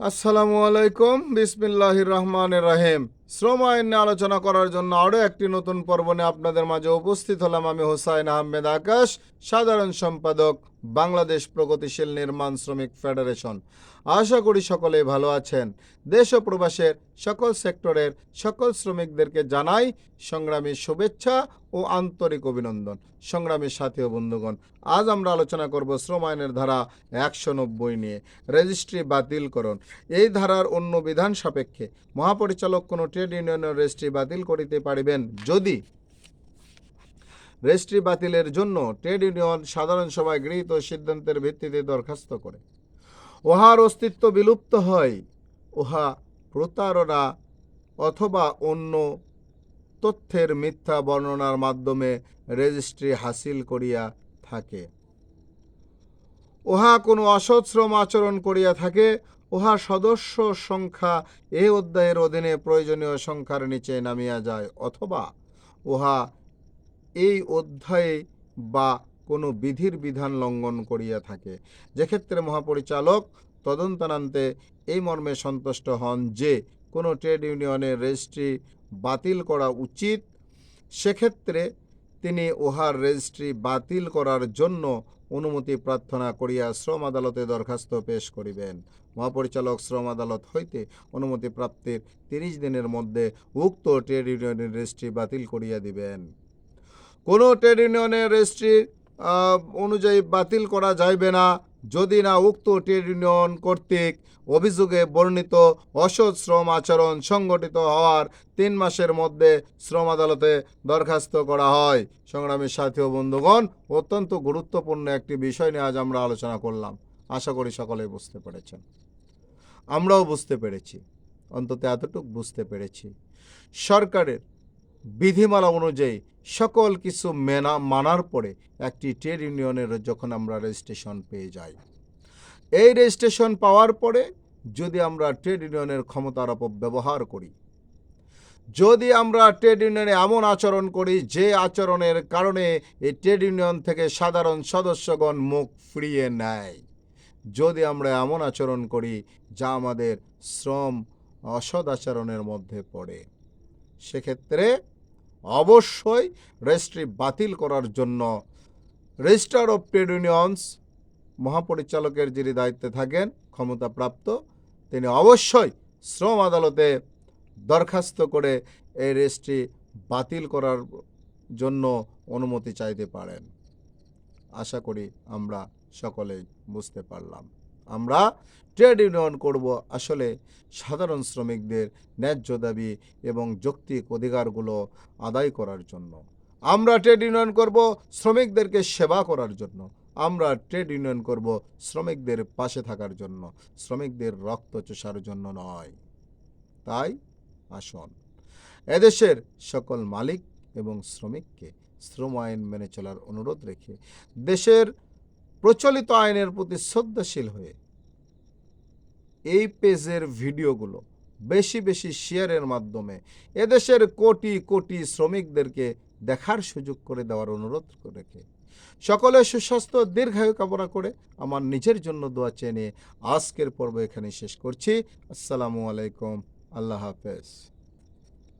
আসসালামু আলাইকুম বিসমিল্লাহ রহমান রহিম। শ্রম আইন নিয়ে আলোচনা করার জন্য আরও একটি নতুন পর্ব নিয়ে আপনাদের মাঝে উপস্থিত হলাম আমি হোসাইন আহমেদ আকাশ, সাধারণ সম্পাদক, বাংলাদেশ প্রগতিশীল নির্মাণ শ্রমিক ফেডারেশন। আশা করি সকলেই ভালো আছেন। দেশ ও প্রবাসের সকল সেক্টরের সকল শ্রমিকদেরকে জানাই সংগ্রামী শুভেচ্ছা ও আন্তরিক অভিনন্দন। সংগ্রামী সাথী ও বন্ধুগণ, আজ আমরা আলোচনা করব শ্রম আইনের ধারা একশো নব্বই নিয়ে। রেজিস্ট্রি বাতিলকরণ এই ধারার অন্য বিধান সাপেক্ষে মহাপরিচালক কোনো ট্রেড ইউনিয়নের রেজিস্ট্রি বাতিল করিতে পারিবেন। যদি রেজিস্ট্রি বাতিলের জন্য ট্রেড ইউনিয়ন সাধারণ সভায় গৃহীত সিদ্ধান্তের ভিত্তিতে দরখাস্ত করে। উহার অস্তিত্ব বিলুপ্ত হয়, উহা প্রতারণা অথবা অন্য তথ্যের মিথ্যা বর্ণনার মাধ্যমে রেজিস্ট্রি হাসিল করিয়া থাকে। উহা কোনো অসৎশ্রম আচরণ করিয়া থাকে, উহা সদস্য সংখ্যা এই অধ্যায়ের অধীনে প্রয়োজনীয় সংখ্যার নিচে নামিয়া যায়, অথবা উহা এই অধ্যায়ে বা কোনো বিধির বিধান লঙ্ঘন করিয়া থাকে। যেক্ষেত্রে মহাপরিচালক তদন্তানান্তে এই মর্মে সন্তুষ্ট হন যে, কোনো ট্রেড ইউনিয়নের রেজিস্ট্রি বাতিল করা উচিত। সেক্ষেত্রে তিনি উহার রেজিস্ট্রি বাতিল করার জন্য অনুমতি প্রার্থনা করিয়া শ্রম আদালতে দরখাস্ত পেশ করিবেন। মহাপরিচালক শ্রম আদালত হইতে অনুমতি প্রাপ্তির তিরিশ দিনের মধ্যে উক্ত ট্রেড ইউনিয়নের রেজিস্ট্রি বাতিল করিয়া দিবেন। কোনো ট্রেড ইউনিয়নের রেজিস্ট্রি অনুযায়ী বাতিল করা যাইবে না। যদি না উক্ত ট্রেড ইউনিয়ন কর্তৃক অভিযোগে বর্ণিত অসৎ শ্রম আচরণ সংগঠিত হওয়ার তিন মাসের মধ্যে শ্রম আদালতে দরখাস্ত করা হয়। সংগ্রামী সাথী ও বন্ধুগণ, অত্যন্ত গুরুত্বপূর্ণ একটি বিষয় নিয়ে আজ আমরা আলোচনা করলাম। আশা করি সকলেই বুঝতে পেরেছেন। আমরাও বুঝতে পেরেছি। অন্তত এতটুকু বুঝতে পেরেছি। সরকারের বিধিমালা অনুযায়ী সকল কিছু মেনা, মানার পরে একটি ট্রেড ইউনিয়নের যখন আমরা রেজিস্ট্রেশন পেয়ে যাই। এই রেজিস্ট্রেশন পাওয়ার পরে যদি আমরা ট্রেড ইউনিয়নের ক্ষমতার অপব্যবহার করি, যদি আমরা ট্রেড ইউনিয়নে এমন আচরণ করি যে আচরণের কারণে এই ট্রেড ইউনিয়ন থেকে সাধারণ সদস্যগণ মুখ ফিরিয়ে নেয়, যদি আমরা এমন আচরণ করি যা আমাদের শ্রম অসদ আচরণের মধ্যে পড়ে। সেক্ষেত্রে অবশ্যই রেজিস্ট্রি বাতিল করার জন্য রেজিস্ট্রার অফ ট্রেড ইউনিয়নস মহাপরিচালকের যিনি দায়িত্বে থাকেন, ক্ষমতাপ্রাপ্ত, তিনি অবশ্যই শ্রম আদালতে দরখাস্ত করে এই রেজিস্ট্রি বাতিল করার জন্য অনুমতি চাইতে পারেন। আশা করি আমরা সকলেই বুঝতে পারলাম। আমরা ট্রেড ইউনিয়ন করব। আসলে সাধারণ শ্রমিকদের ন্যায্য দাবি এবং যৌক্তিক অধিকারগুলো আদায় করার জন্য। আমরা ট্রেড ইউনিয়ন করব শ্রমিকদেরকে সেবা করার জন্য। আমরা ট্রেড ইউনিয়ন করব শ্রমিকদের পাশে থাকার জন্য। শ্রমিকদের রক্ত চষার জন্য নয়। তাই আসুন, এদেশের সকল মালিক এবং শ্রমিককে শ্রম আইন মেনে চলার অনুরোধ রেখে দেশের প্রচলিত আইনের প্রতি শ্রদ্ধাশীল হয়ে এই পেজের ভিডিওগুলো বেশি বেশি শেয়ারের মাধ্যমে এদেশের কোটি কোটি শ্রমিকদেরকে দেখার সুযোগ করে দেওয়ার অনুরোধ রেখে সকলে সুস্বাস্থ্য, দীর্ঘায়ু কামনা করে আমার নিজের জন্য দোয়া চেয়ে নিয়ে আজকের পর্ব এখানে শেষ করছি। আসসালামু আলাইকুম। আল্লাহ হাফেজ।